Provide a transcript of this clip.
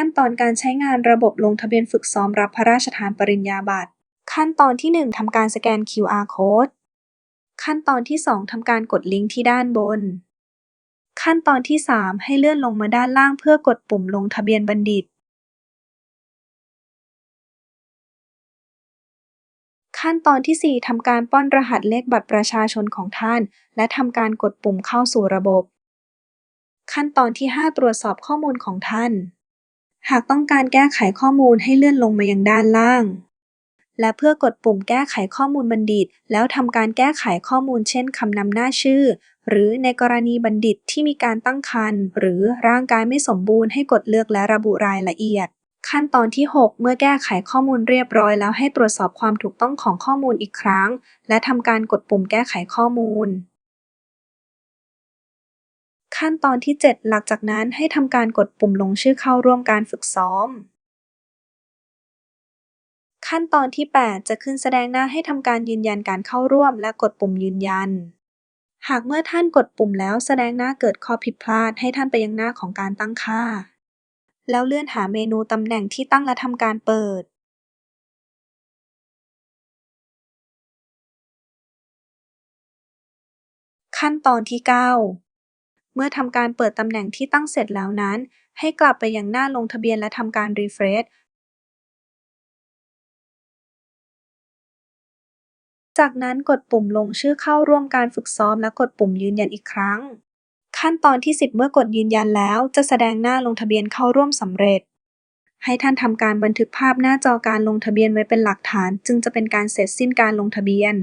ขั้นตอนการใช้งานระบบลงทะเบียนฝึกซ้อมรับพระราชทานปริญญาบัตร ขั้นตอนที่ 1ทำการสแกน QR Code ขั้นตอนที่ 2ทำการกดลิงก์ที่ด้านบน ขั้นตอนที่ 3 ให้เลื่อนลงมาด้านล่างเพื่อกดปุ่มลงทะเบียนบัณฑิต ขั้นตอนที่ 4ทำการป้อนรหัสเลขบัตรประชาชนของท่าน และทำการกดปุ่มเข้าสู่ระบบ ขั้นตอนที่ 5 ตรวจสอบข้อมูลของท่าน หากต้องการแก้ไขข้อมูลให้เลื่อนลงมายังด้านล่าง และเพื่อกดปุ่มแก้ไขข้อมูลบัณฑิต แล้วทำการแก้ไขข้อมูลเช่นคำนำหน้าชื่อ หรือในกรณีบัณฑิตที่มีการตั้งครรภ์หรือร่างกายไม่สมบูรณ์ให้กดเลือกและระบุรายละเอียด ขั้นตอนที่ 6 เมื่อแก้ไขข้อมูลเรียบร้อยแล้วให้ตรวจสอบความถูกต้องของข้อมูลอีกครั้ง และทำการกดปุ่มแก้ไขข้อมูล ขั้นตอนที่ 7 หลังจากนั้นให้ทำการกดปุ่มลงชื่อเข้าร่วมการฝึกซ้อม ขั้นตอนที่ 8 จะขึ้นแสดงหน้าให้ทำการยืนยันการเข้าร่วม และกดปุ่มยืนยัน หากเมื่อท่านกดปุ่มแล้วแสดงหน้าเกิดข้อผิดพลาด ให้ท่านไปยังหน้าของการตั้งค่า แล้วเลื่อนหาเมนูตำแหน่งที่ตั้งและทำการเปิดขั้นตอนที่ 9 เมื่อทำการเปิดตำแหน่งที่ตั้งเสร็จแล้วนั้น ให้กลับไปยังหน้าลงทะเบียนและทำการรีเฟรชจากนั้นกดปุ่มลงชื่อเข้าร่วมการฝึกซ้อมและกดปุ่มยืนยันอีกครั้ง ขั้นตอนที่ 10 เมื่อกดยืนยันแล้วจะแสดงหน้าลงทะเบียนเข้าร่วมสำเร็จ ให้ท่านทำการบันทึกภาพหน้าจอการลงทะเบียนไว้เป็นหลักฐาน จึงจะเป็นการเสร็จสิ้นการลงทะเบียน